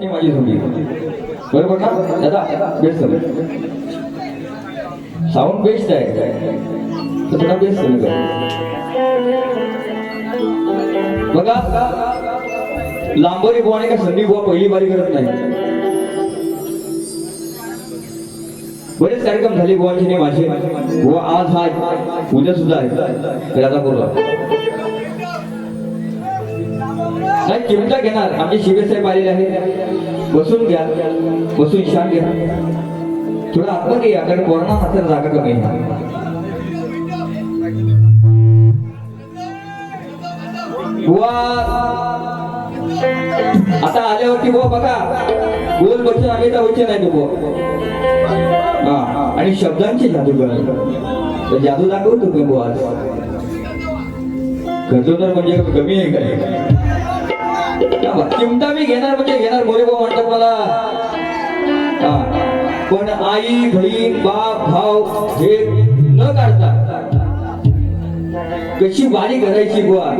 ही माझी जोडी बरोबर ना दादा बेस्ट साऊंड बेस्ट आहे तर थोडा बेस्ट बघा लांबोरी बुवा का संधी बुवा पहिली बारी करत नाही. बरेच कार्यक्रम झाले बुवांचे नाही माझे. बुवा आज हा आहे, उद्या सुद्धा आहे. तर बोलवा. नाही चिमटा घेणार. आमचे शिवेसाहेब आलेले आहेत. बसून घ्या. बसून शांत घ्या. थोडा आतमध्ये घ्या कारण कोरोना मात्र जागा कमी आहे. आता आल्यावरती बुवा बघा गोल बसून आम्ही जाऊचे नाही तो हा आणि शब्दांची जादू तर जादू दाखवू तुम्ही बुवा आज? गजोदर म्हणजे कमी आहे काय? चिमटा मी घेणार म्हणजे घेणार मोरे भाऊ म्हणतात मला. हा. पण आई बहीण बाप भाव हे न काढता कशी वारी करायची बुवा?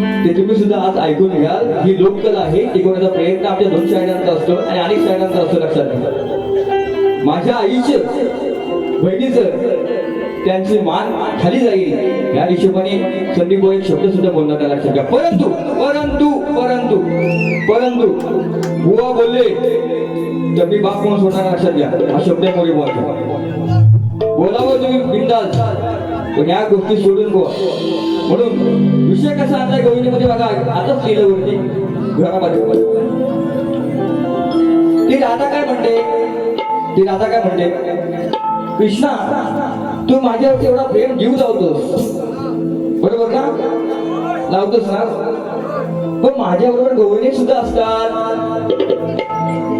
ते तुम्ही सुद्धा आज ऐकून घ्याल ही लोककला आहे टिकवण्याचा प्रयत्न आपल्या दोन शाळांचा असतो आणि अनेक शाळांचा असतो लक्षात घ्या माझ्या आईचे बहिणीचं त्यांची मान खाली जाईल या हिशोबाने संदीप एक शब्द सुद्धा बोलणार त्या लक्षात घ्या परंतु परंतु परंतु परंतु बुवा बोलले तर मी बाप म्हणून सोडणार लक्षात घ्या. हा शब्द मोरी बोलतो बोलावं तुम्ही बिंदास. पण या गोष्टी सोडून गोवा म्हणून विषय कसा आणलाय गोविंदमध्ये बघा आताच लिहिलं वरती घरामध्ये ती राधा काय म्हणते? ती राधा काय म्हणते? कृष्णा तू माझ्यावरती एवढा प्रेम जीव लावतोस. बरोबर ना लावतोस ना? पण माझ्याबरोबर बरोबर सुद्धा असतात.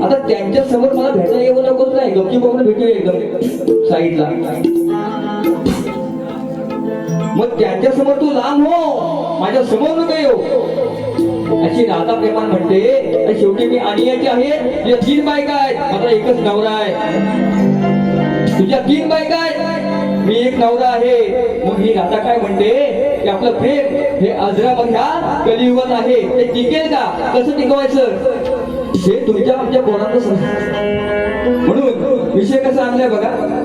आता त्यांच्यासमोर मला भेटायला येऊ नकोच नाही. गमची बघून भेटूया एकदम. साईडला. मग त्यांच्यासमोर तू लांब हो. माझ्यासमोर नको येऊ. अशी राधा प्रेमान म्हणते शेवटी मी अनियाची आहे. तुझ्या तीन बायका आहेत. माझा एकच नवरा आहे. तुझ्या तीन बायका आहेत. मी एक नवरा आहे. मग ही राधा काय म्हणते की आपलं प्रेम हे अजरामध्या कलियुगात आहे. ते टिकेल का? कसं टिकवायचं? हे तुमच्या आमच्या पोरांचं म्हणून विषय कसा आणलाय बघा.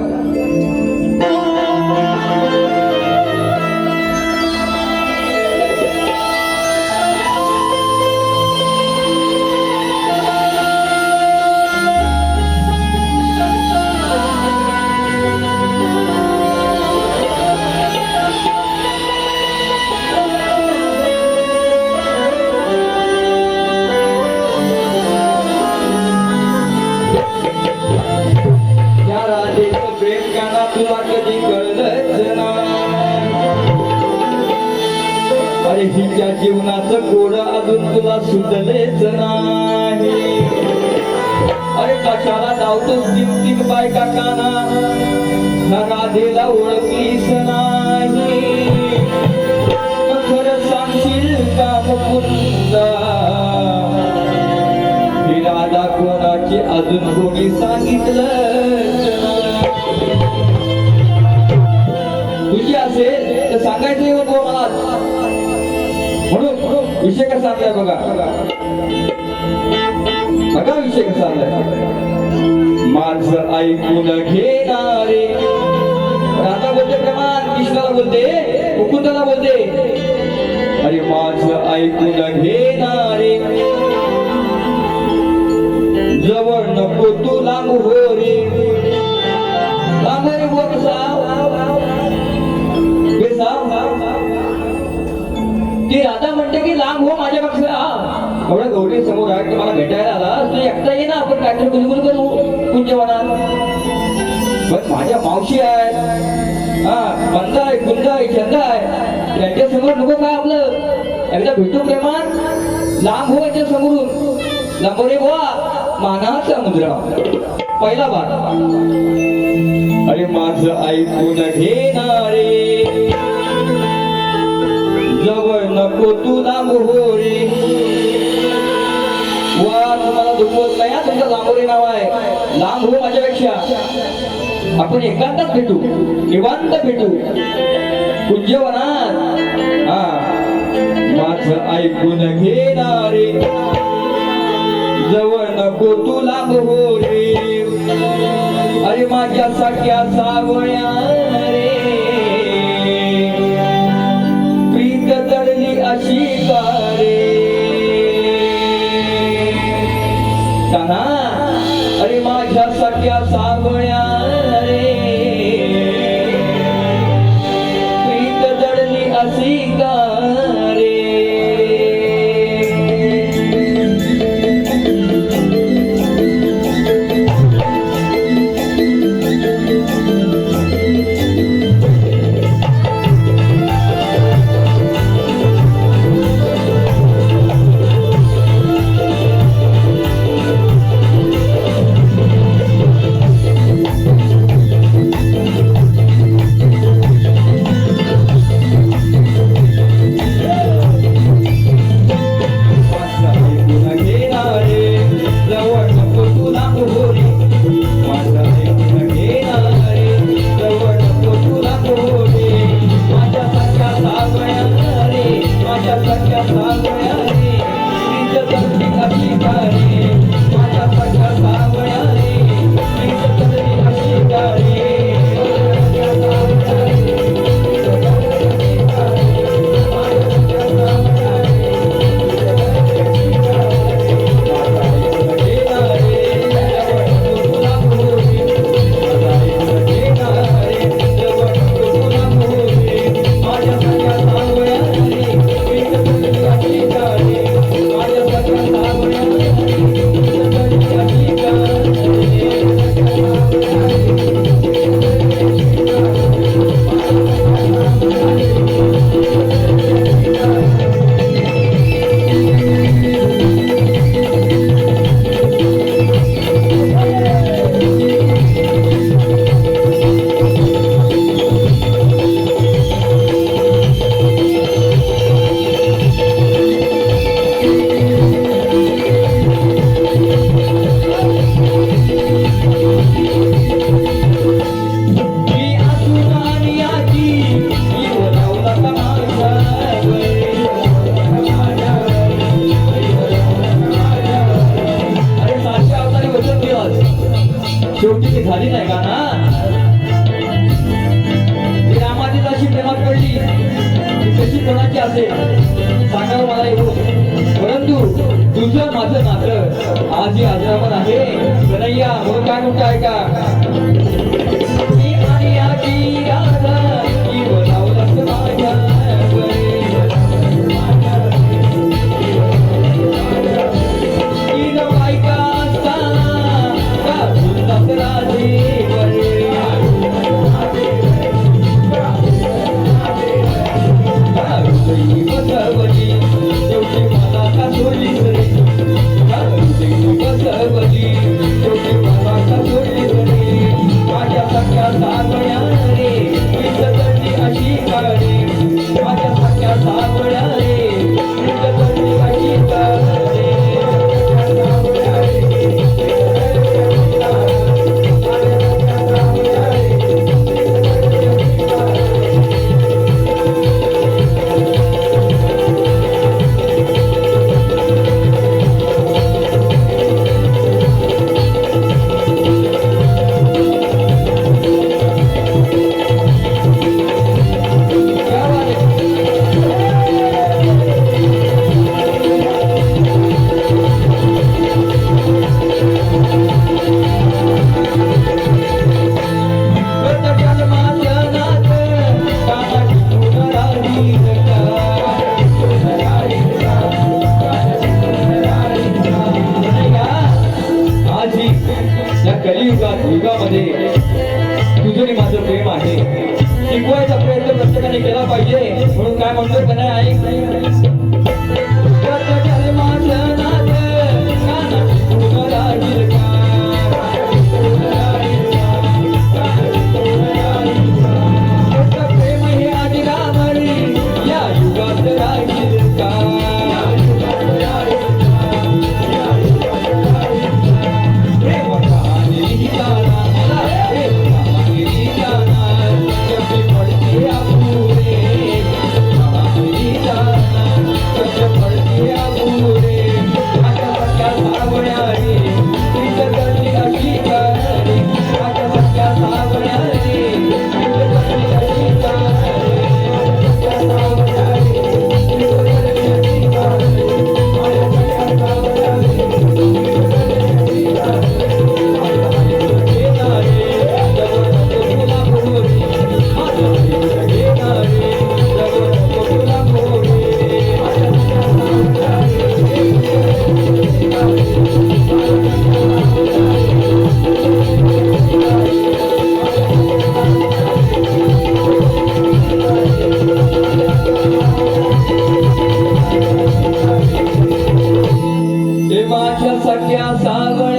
विषय असेल तर सांगायचं येऊन हो तो मला. म्हणून विषय कसा आलाय बघा. बघा विषय कसा आलाय माझ ऐकून घेणारे राधा बोलते प्रमाण कृष्णाला बोलते मुकुंदाला बोलते. अरे माझं ऐकून घेणारे जवळ नको तू लांब हो रे. लांब रे बोल कसा? ती राधा म्हणते की लांब हो माझ्या माझ्यापेक्षा एवढ्या गौरी समोर आहे तुम्हाला भेटायला आला तू एकटा ये ना आपण काहीतरी गुलगुल करू तुमच्या मनात. पण माझ्या मावशी आहे हा मंदा आहे कुंदा आहे चंदा आहे. त्यांच्यासमोर नको काय आपलं? एकदा भेटू प्रेमान लांब हो याच्या समोरून. लांबोरे बुवा मानाचा मुद्रा. पहिला भाग. अरे माझं ऐकून घेणारे जवळ नको तुला मोहोरी वा तुम्हाला दुखवत नाही. हा तुमचा लांबोरी नाव आहे. लांब हो माझ्यापेक्षा. आपण एकांतात भेटू. निवांत भेटू. कुंजवनात हा. माझ ऐकून घेणारे. जवळ नको हो रे अरे माझ्या सख्या सावळ्या रे शेवटी झाली नाही का? ना रामाची जशी प्रेमात पडली ती कशी कोणाची असेल? सांगा मला एवढं परंतु तुझं माझं नातं आज आजरावर आहे. कन्हैया मग काय म्हणताय का gracias a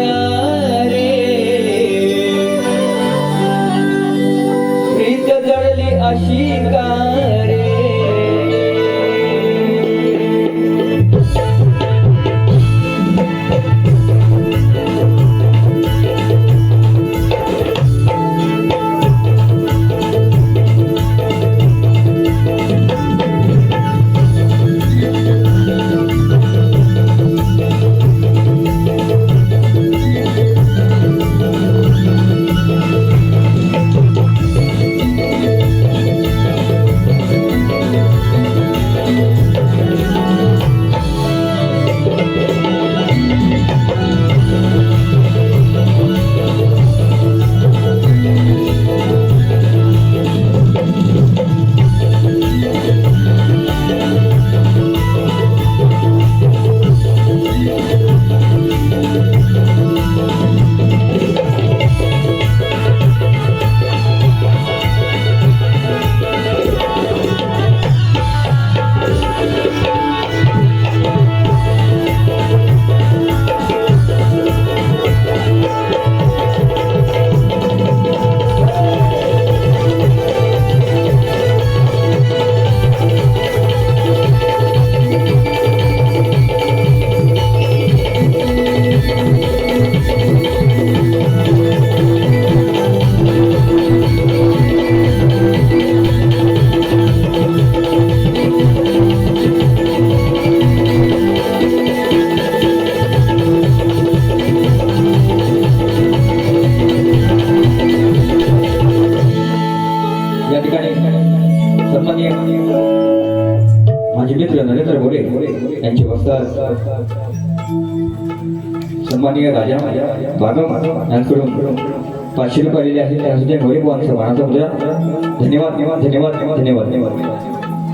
पाचशे रुपये आहे आहेत त्यासाठी मोरे बुवांचा मानाचा मुद्रा धन्यवाद धन्यवाद धन्यवाद धन्यवाद धन्यवाद.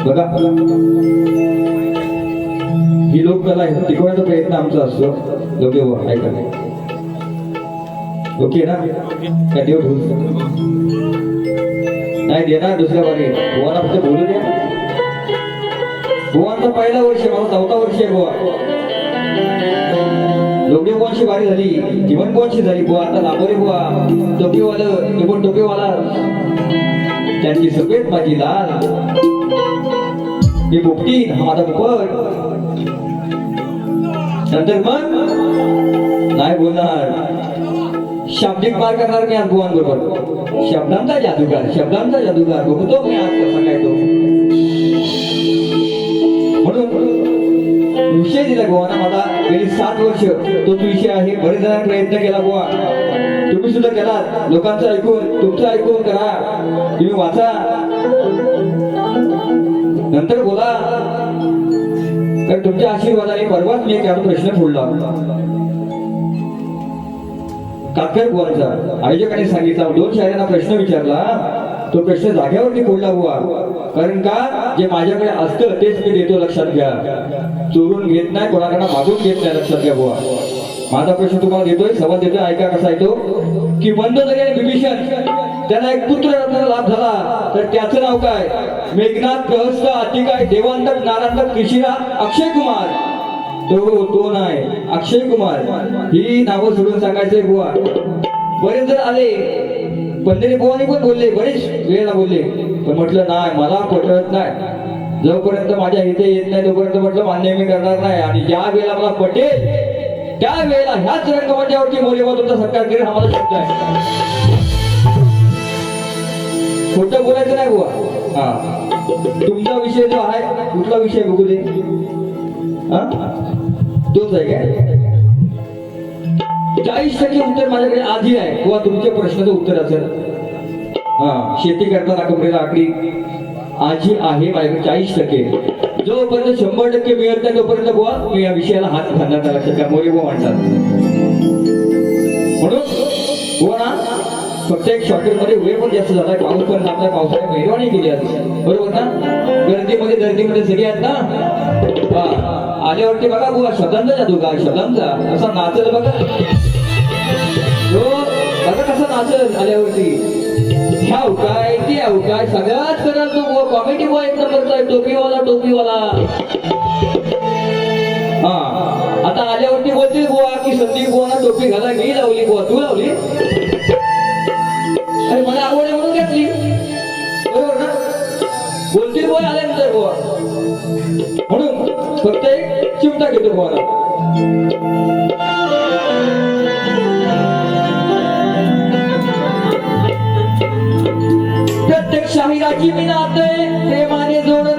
बघा ही लोककला आहे टिकवण्याचा प्रयत्न आमचा असतो. लोक हो, ऐका. ओके ना का देव ठेवू नाही देणार दुसऱ्या बारी. गोवाला फक्त बोलू द्या गोवांचा पहिला वर्ष आहे, माझा चौथा वर्ष आहे गोवा. एवढी कोणशी बारी झाली जीवन कोणशी झाली बुवा आता लाभोरे बुवा. टोपीवालं निवड टोपीवाला. त्यांची सफेद माझी लाल. ही बुपटी माझा बुपट नंतर मग नाही बोलणार. शाब्दिक पार करणार मी आज गोवांबरोबर शब्दांचा जादूगार शब्दांचा जादूगार. बघतो मी आज कसा काय तो. म्हणून विषय दिला गोवाना सात वर्ष तोच विषय आहे. बरेच जणांनी प्रयत्न केला बुवा. तुम्ही सुद्धा केला लोकांचं ऐकून तुमचं ऐकून करा. तुम्ही वाचा. नंतर बोला. तर तुमच्या आशीर्वादाने परवाच मी एक प्रश्न फोडला. काकर बुवांचा. आयोजकाने सांगितला. दोन शाळांना प्रश्न विचारला. तो प्रश्न जाग्यावरती फोडला बुवा. कारण का? जे माझ्याकडे असतं तेच मी देतो लक्षात घ्या. चोरून घेत नाही कोणाकडे मागून घेत नाही लक्षात घ्या बुवा. माझा प्रश्न तुम्हाला देतोय सवाल देतोय ऐका कसा येतो की बंद झाले विभीषण त्याला एक पुत्र रत्न लाभ झाला. तर त्याचं नाव काय? मेघनाथ प्रहस्त अतिकाय देवांतक नारांतक कृषिरा अक्षय कुमार. तो तो नाही अक्षय कुमार. ही नावं सोडून सांगायचंय बुवा. बरेच जर आले पंढरी बुवानी पण बोलले बरेच वेळेला बोलले. पण म्हटलं नाही मला पटत नाही. जोपर्यंत माझ्या इथे येत नाही तोपर्यंत म्हटलं मान्य मी करणार नाही. आणि ज्या वेळेला मला पटेल त्या वेळेला ह्याच रंगमंचावरती मोरेबा तुमचा सत्कार करेल हा मला शब्द आहे. खोटं बोलायचं नाही बुवा. हा. तुमचा विषय जो आहे कुठला विषय बघू दे. हा? तोच आहे काय? चाळीस टक्के उत्तर माझ्याकडे आधी आहे. किंवा तुमच्या प्रश्नाचं उत्तर असेल. हा शेती करताना कमरेला आकडी. आजी आहे माझ्याकडे चाळीस टक्के. जोपर्यंत शंभर टक्के मिळत नाही तोपर्यंत बुवा मी या विषयाला हात घालणार नाही लक्षात त्यामुळे बुवा म्हणतात. म्हणून बुवा ना फक्त एक शॉर्टेजमध्ये वेळ पण जास्त झाला पाऊस पण आपल्या पावसाळ्यात मेहरबानी केली आहे बरोबर ना? गर्दीमध्ये गर्दीमध्ये सगळे आहेत ना? हा. आल्यावरती बघा बुवा शब्दांचा जादू का? शब्दांचा. असा नाचल बघा. हो बघा कसं नाचल आल्यावरती. ह्या उकाय ते अवकाय सगळ्याच करायचो तो कॉमेडी बॉय एक नंबरचा आहे टोपीवाला टोपीवाला. हा. आता आल्यावरती बोलते गोवा की संदीप गोवा टोपी घाला मी लावली गोवा तू लावली? अरे मला आवड आहे घेतली. बरोबर ना? बोलतील गोवा आल्यानंतर म्हणून फक्त एक चिमटा घेतो गोवा Shahira Jiminate, Emanizore.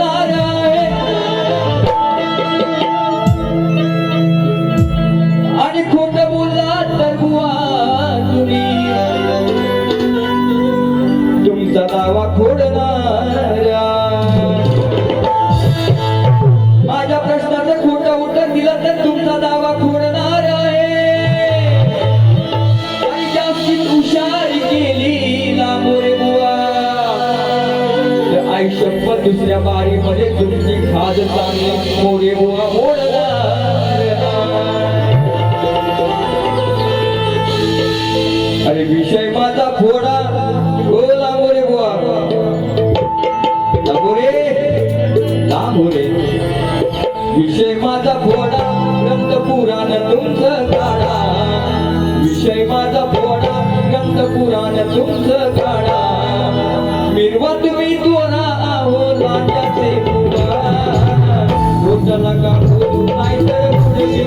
माझा पोडा गंध पुराण तुमचं काढा. मिरवा तुम्ही दोना आहो लांजाचे मुला गोंडला का पुढे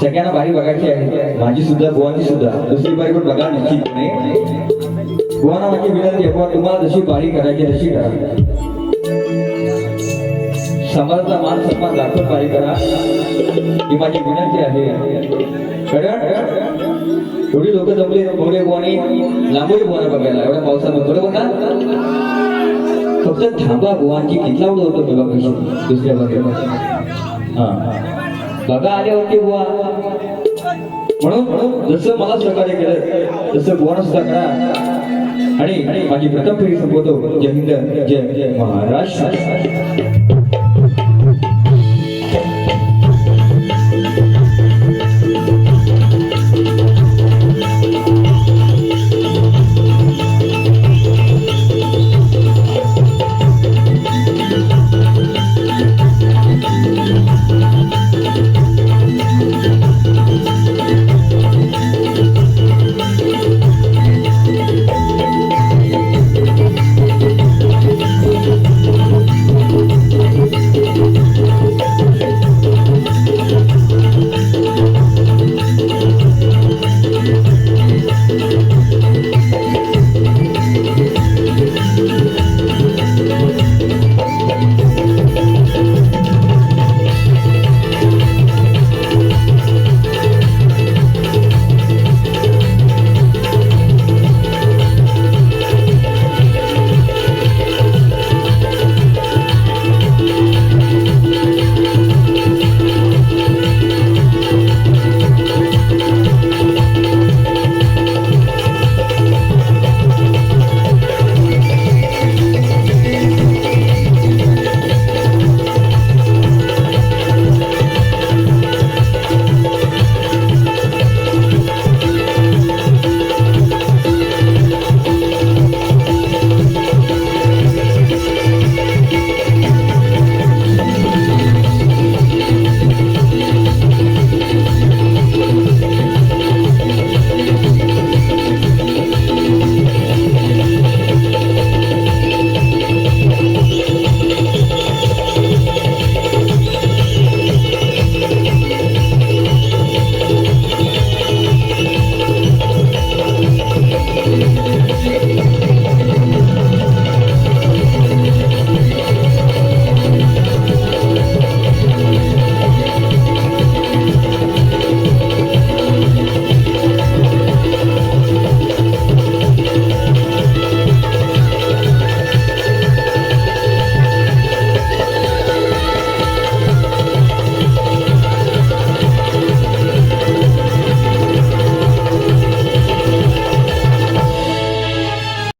सगळ्यांना बारी बघायची आहे. माझी सुद्धा गोवानी सुद्धा. दुसरी बारी पण बघा निश्चितपणे गोवाना माझी विनंती आहे तुम्हाला जशी बारी करायची तशी करा. समाजाचा मान सन्मान राखून बारी करा. ही माझी विनंती आहे. थोडी लोक जमले मोठे गोवानी लांबोळी गोवाना बघायला. एवढ्या पावसामध्ये बरोबर ना फक्त थांबा गोवांची कितला उडवतो बघा दुसऱ्या बघायला बघा आले हो आल्यावरती बुवा. म्हणून जसं मला सहकार्य केलं तसं बोनस सुद्धा करा. आणि माझी प्रथम फेरी संपवतो. जय हिंद जय जय महाराष्ट्र.